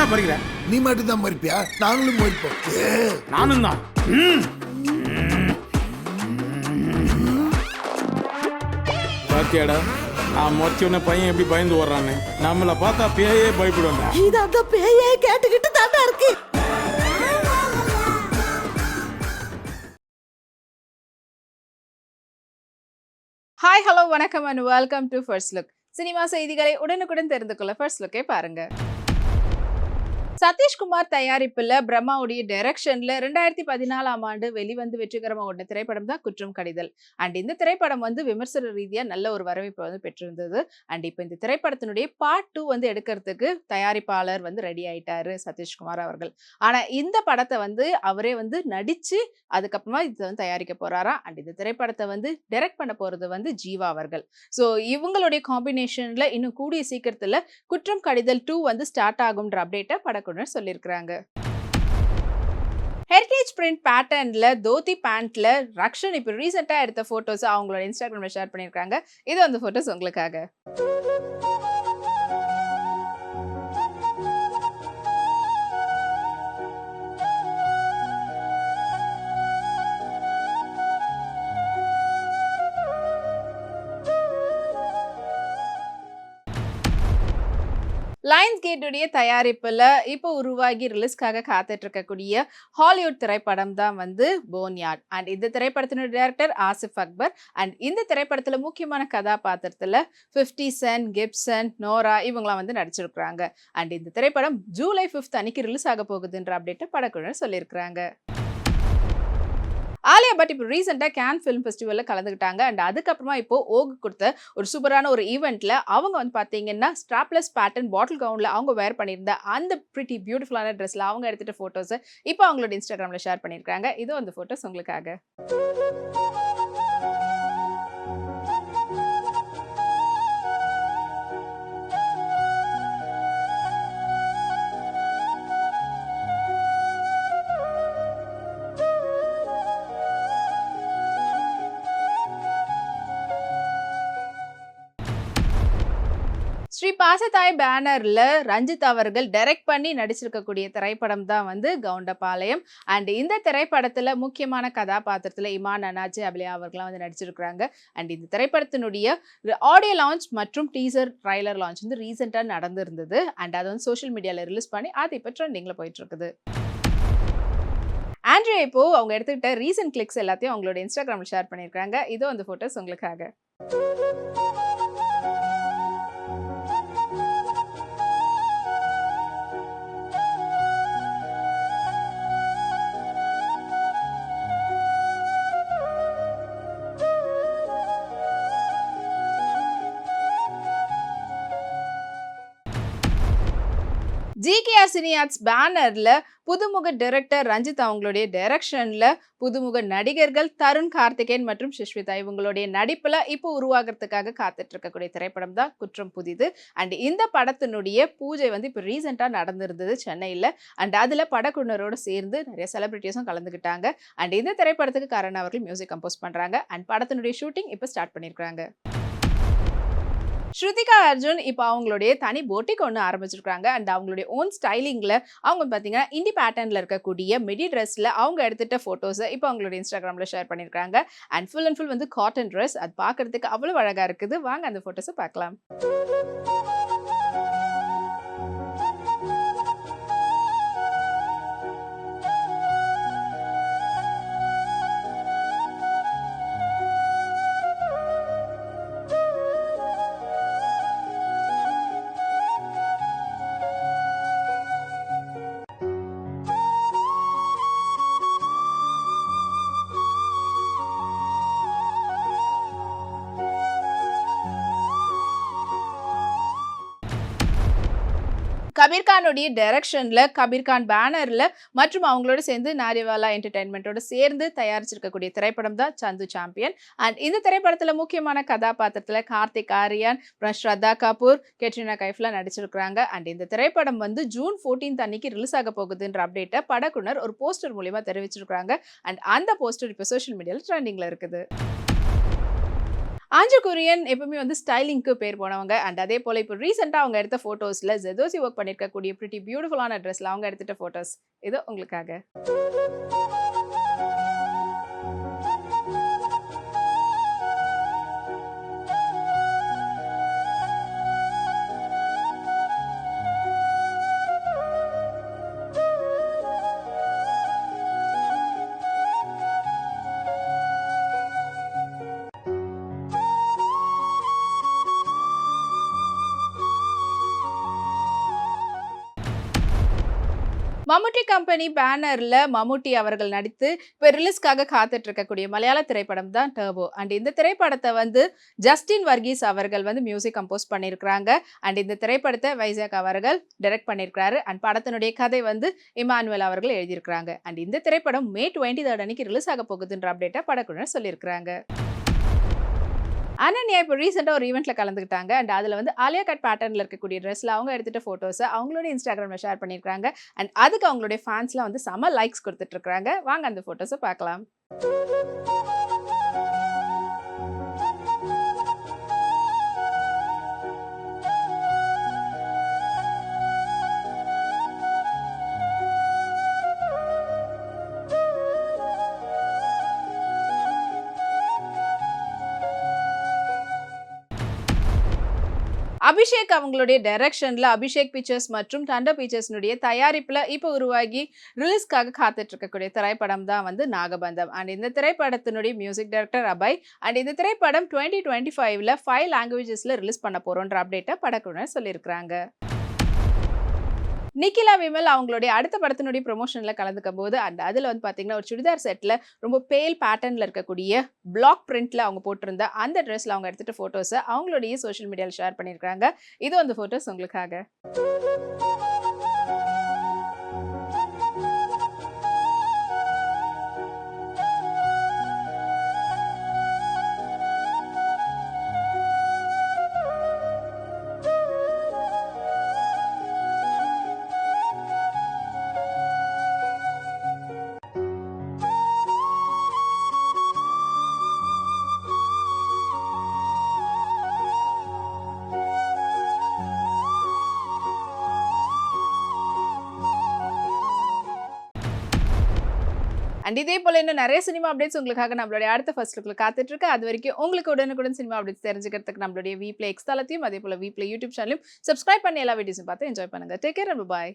ஏடா பறிக்கிற நீ மட்டும் தான் மறிப்பியா நாங்களும் மறிப்போம் நானும் தான் பாத்தியாடா நான் மொச்சோன்ன பையன் எப்படி பயந்து ஓடுறான்னு. நம்மளை பார்த்தா பேயே பயப்படுவாங்க இது அந்த பேயே கேட்டுக்கிட்டு தாண்டா இருக்கு. ஹாய் ஹலோ வணக்கம் and welcome to first look cinema செய்திகளை உடனுக்குடன் தெரிந்து கொள்ள ஃபர்ஸ்ட் லுக்கே பாருங்க. சதீஷ்குமார் தயாரிப்புல பிரம்மாவுடைய டைரக்ஷன்ல ரெண்டாயிரத்தி பதினாலாம் ஆண்டு வெளிவந்து வெற்றிகரமாக ஓடின திரைப்படம் தான் குற்றம் கடிதல். அண்ட் இந்த திரைப்படம் வந்து விமர்சன ரீதியா நல்ல ஒரு வரவேற்பு வந்து பெற்றிருந்தது. அண்ட் இப்போ இந்த திரைப்படத்தினுடைய பார்ட் டூ வந்து எடுக்கிறதுக்கு தயாரிப்பாளர் வந்து ரெடி ஆயிட்டாரு சதீஷ்குமார் அவர்கள். ஆனா இந்த படத்தை வந்து அவரே வந்து நடிச்சு அதுக்கப்புறமா இதை வந்து தயாரிக்க போறாரா? அண்ட் இந்த திரைப்படத்தை வந்து டைரக்ட் பண்ண போறது வந்து ஜீவா அவர்கள். ஸோ இவங்களுடைய காம்பினேஷன்ல இன்னும் கூடிய சீக்கிரத்துல குற்றம் கடிதல் டூ வந்து ஸ்டார்ட் ஆகும்ன்ற அப்டேட்டை படக்குழுவினர் சொல்லியிருக்கிறாங்க. ஹெரிட்டேஜ் பிரிண்ட் பேட்டர்னில் தோத்தி பேண்ட்ல ரக்ஷன் இப்போ ரீசெண்டாக எடுத்த ஃபோட்டோஸ் அவங்களோட இன்ஸ்டாகிராமில் ஷேர் பண்ணியிருக்காங்க இது அந்த ஃபோட்டோஸ் உங்களுக்காக. லயன்ஸ் கேட்டுடைய தயாரிப்பில் இப்போ உருவாகி ரிலீஸ்க்காக காத்துட்டு இருக்கக்கூடிய ஹாலிவுட் திரைப்படம் தான் வந்து போன்யார்ட் அண்ட் இந்த திரைப்படத்தினுடைய டேரக்டர் ஆசிஃப் அக்பர். அண்ட் இந்த திரைப்படத்தில் முக்கியமான கதாபாத்திரத்தில் ஃபிஃப்டி சென் கிப்சன் நோரா இவங்களாம் வந்து நடிச்சிருக்கிறாங்க. அண்ட் இந்த திரைப்படம் ஜூலை ஃபிஃப்த் அன்னைக்கு ரிலீஸ் ஆக போகுதுன்ற அப்டேட்டை படக்குழுவினர் சொல்லியிருக்கிறாங்க. ஆலியா பட் இப்போ ரீசெண்டாக கேன் ஃபிலிம் ஃபெஸ்டிவலில் கலந்துக்கிட்டாங்க. அண்ட் அதுக்கப்புறமா இப்போ ஓகு கொடுத்த ஒரு சூப்பரான ஒரு ஈவெண்ட்டில் அவங்க வந்து பார்த்தீங்கன்னா ஸ்ட்ராப்லெஸ் பேட்டர்ன் பாட்டில் கவுனில் அவங்க வேர் பண்ணியிருந்த அந்த பிரிட்டி பியூட்டிஃபுல்லான ட்ரெஸ்ஸில் அவங்க எடுத்துகிட்ட ஃபோட்டோஸை இப்போ அவங்களோட இன்ஸ்டாகிராமில் ஷேர் பண்ணியிருக்காங்க. இதுவும் அந்த ஃபோட்டோஸ் உங்களுக்காக. ஸ்ரீ பாசத்தாய் பேனரில் ரஞ்சித் அவர்கள் டைரக்ட் பண்ணி நடிச்சிருக்கக்கூடிய திரைப்படம் தான் வந்து கவுண்டபாளையம். அண்ட் இந்த திரைப்படத்தில் முக்கியமான கதாபாத்திரத்தில் இமான் அனாஜி அபிலியா அவர்களாம் வந்து நடிச்சிருக்கிறாங்க. அண்ட் இந்த திரைப்படத்தினுடைய ஆடியோ லான்ச் மற்றும் டீசர் ட்ரைலர் லான்ச் வந்து ரீசெண்டாக நடந்திருந்தது. அண்ட் அதை வந்து சோஷியல் மீடியாவில் ரிலீஸ் பண்ணி அது இப்போ ட்ரெண்டிங்கில் போயிட்டு இருக்குது. ஆண்ட்ரியா இப்போ அவங்க எடுத்துக்கிட்ட ரீசன்ட் கிளிக்ஸ் எல்லாத்தையும் அவங்களோட இன்ஸ்டாகிராமில் ஷேர் பண்ணியிருக்காங்க இதோ அந்த ஃபோட்டோஸ் உங்களுக்காக. ஜிகேஆர் சினியாட்ஸ் பேனரில் புதுமுக டைரக்டர் ரஞ்சித் அவங்களுடைய டைரக்ஷனில் புதுமுக நடிகர்கள் தருண் கார்த்திகேயன் மற்றும் சுஷ்மிதா இவங்களுடைய நடிப்பில் இப்போ உருவாகிறதுக்காக காத்துட்டு இருக்கக்கூடிய திரைப்படம் தான் குற்றம் புதிது. அண்ட் இந்த படத்தினுடைய பூஜை வந்து இப்போ ரீசெண்டாக நடந்திருந்தது சென்னையில். அண்ட் அதில் படக்குழுனரோடு சேர்ந்து நிறைய செலிபிரிட்டிஸும் கலந்துக்கிட்டாங்க அண்ட் இந்த திரைப்படத்துக்கு கரண் அவர்கள் மியூசிக் கம்போஸ் பண்ணுறாங்க அண்ட் படத்தினுடைய ஷூட்டிங் இப்போ ஸ்டார்ட் பண்ணியிருக்காங்க ஸ்ருதிகா அர்ஜுன் இப்போ அவங்களுடைய தனி போட்டிக் ஒன்று ஆரம்பிச்சிருக்காங்க. அண்ட் அவங்களுடைய ஓன் ஸ்டைலிங்கில் அவங்க பார்த்தீங்கன்னா இண்டி பேட்டர்னில் இருக்கக்கூடிய மிடி ட்ரெஸ்ஸில் அவங்க எடுத்துகிட்ட ஃபோட்டோஸை இப்போ அவங்களுடைய இன்ஸ்டாகிராமில் ஷேர் பண்ணியிருக்காங்க அண்ட் ஃபுல் அண்ட் ஃபுல் வந்து காட்டன் ட்ரெஸ் அது பார்க்குறதுக்கு அவ்வளோ அழகாக இருக்குது. வாங்க அந்த ஃபோட்டோஸை பார்க்கலாம். கபீர்கானுடைய டைரக்ஷனில் கபீர்கான் பேனரில் மற்றும் அவங்களோட சேர்ந்து நாரிவாலா என்டர்டைன்மெண்ட்டோட சேர்ந்து தயாரிச்சிருக்கக்கூடிய திரைப்படம் தான் சந்து சாம்பியன். அண்ட் இந்த திரைப்படத்தில் முக்கியமான கதாபாத்திரத்தில் கார்த்திக் ஆரியான் அப்புறம் ஸ்ரத்தா கபூர் கெட்ரினா கைஃப்லாம் நடிச்சிருக்கிறாங்க. அண்ட் இந்த திரைப்படம் வந்து ஜூன் 14th அன்னைக்கு ரிலீஸ் ஆக போகுதுன்ற அப்டேட்டை படக்குனர் ஒரு போஸ்டர் மூலியமாக தெரிவிச்சிருக்கிறாங்க. அண்ட் அந்த போஸ்டர் இப்போ சோஷியல் மீடியாவில் ட்ரெண்டிங்கில் இருக்குது. ஆஞ்சு குரியன் எப்பவுமே வந்து ஸ்டைலிங்க்கு பேர் போனவங்க. அண்ட் அதே போல் இப்போ ரீசெண்டாக அவங்க எடுத்த ஃபோட்டோஸில் ஜெதோசி ஒர்க் பண்ணியிருக்கக்கூடிய பிரிட்டி பியூட்டிஃபுல்லான ட்ரெஸ்ஸில் அவங்க எடுத்துகிட்ட ஃபோட்டோஸ் இது உங்களுக்காக. மம்முட்டி கம்பெனி பேனரில் மம்முட்டி அவர்கள் நடித்து இப்போ ரிலீஸ்க்காக காத்துட்டு இருக்கக்கூடிய மலையாள திரைப்படம் தான் டர்போ அண்ட் இந்த திரைப்படத்தை வந்து ஜஸ்டின் வர்கீஸ் அவர்கள் வந்து மியூசிக் கம்போஸ் பண்ணியிருக்கிறாங்க அண்ட் இந்த திரைப்படத்தை வைசாக் அவர்கள் டைரக்ட் பண்ணியிருக்கிறாரு அண்ட் படத்தினுடைய கதை வந்து இமானுவல் அவர்கள் எழுதியிருக்கிறாங்க. அண்ட் இந்த திரைப்படம் மே டுவெண்ட்டி தேர்ட் அன்னைக்கு ரிலீஸ் ஆக போகுதுன்ற அப்டேட்டை படக்குழுவினர் சொல்லியிருக்கிறாங்க. அனன்யா இப்போ ரீசெண்டாக ஒரு ஈவெண்ட்டில் கலந்துக்கிட்டாங்க. அண்ட் அதில் வந்து ஆலியா கட் பேட்டர்னில் இருக்கக்கூடிய ட்ரெஸ்ஸில் அவங்க எடுத்துகிட்ட ஃபோட்டோஸை அவங்களோட இன்ஸ்டாகிராமில் ஷேர் பண்ணியிருக்காங்க அண்ட் அதுக்கு அவங்களுடைய ஃபேன்ஸ்லாம் வந்து செம லைக்ஸ் கொடுத்துட்ருக்காங்க வாங்க அந்த ஃபோட்டோஸை பார்க்கலாம். அபிஷேக் அவங்களுடைய டைரக்ஷனில் அபிஷேக் பிக்சர்ஸ் மற்றும் டண்டா பிக்சர்ஸ்னுடைய தயாரிப்பில் இப்போ உருவாகி ரிலீஸ்க்காக காத்துட்டு இருக்கக்கூடிய திரைப்படம் தான் வந்து நாகபந்தம். அண்ட் இந்த திரைப்படத்தினுடைய மியூசிக் டைரக்டர் அபய் அண்ட் இந்த திரைப்படம் டுவெண்ட்டி டுவெண்ட்டி ஃபைவ்ல ஃபைவ் லாங்குவேஜஸில் ரிலீஸ் பண்ண போகிறோன்ற அப்டேட்டை படக்குழுவினர் சொல்லியிருக்கிறாங்க. நிக்கிலா விமல் அவங்களுடைய அடுத்த படத்தினுடைய ப்ரொமோஷனில் கலந்துக்கும் போது அந்த அதில் வந்து பார்த்தீங்கன்னா ஒரு சுடிதார் செட்டில் ரொம்ப பேல் பேட்டர்னில் இருக்கக்கூடிய பிளாக் பிரிண்ட்டில் அவங்க போட்டிருந்த அந்த ட்ரெஸ்ஸில் அவங்க எடுத்துகிட்ட ஃபோட்டோஸை அவங்களுடைய சோஷியல் மீடியாவில் ஷேர் பண்ணியிருக்காங்க இது அந்த ஃபோட்டோஸ் உங்களுக்காக. அண்ட் இதே போல் இன்னும் நிறைய சினிமா அப்டேட்ஸ் உங்களுக்காக நம்மளுடைய அடுத்த ஃபர்ஸ்ட் லுக்கில் காத்துட்டு இருக்கு அது வரைக்கும் உங்களுக்கு உடனுக்குடன் சினிமா அப்டேட்ஸ் தெரிஞ்சுக்கிறதுக்கு நம்மளுடைய வீப்ளே எக்ஸ் தளத்தையும் அதே போல் வீப்ளே யூடியூப் சேனலையும் சப்ஸ்கிரைப் பண்ணி எல்லா வீடியோஸும் பார்த்து என்ஜாய் பண்ணுங்க. Take care bye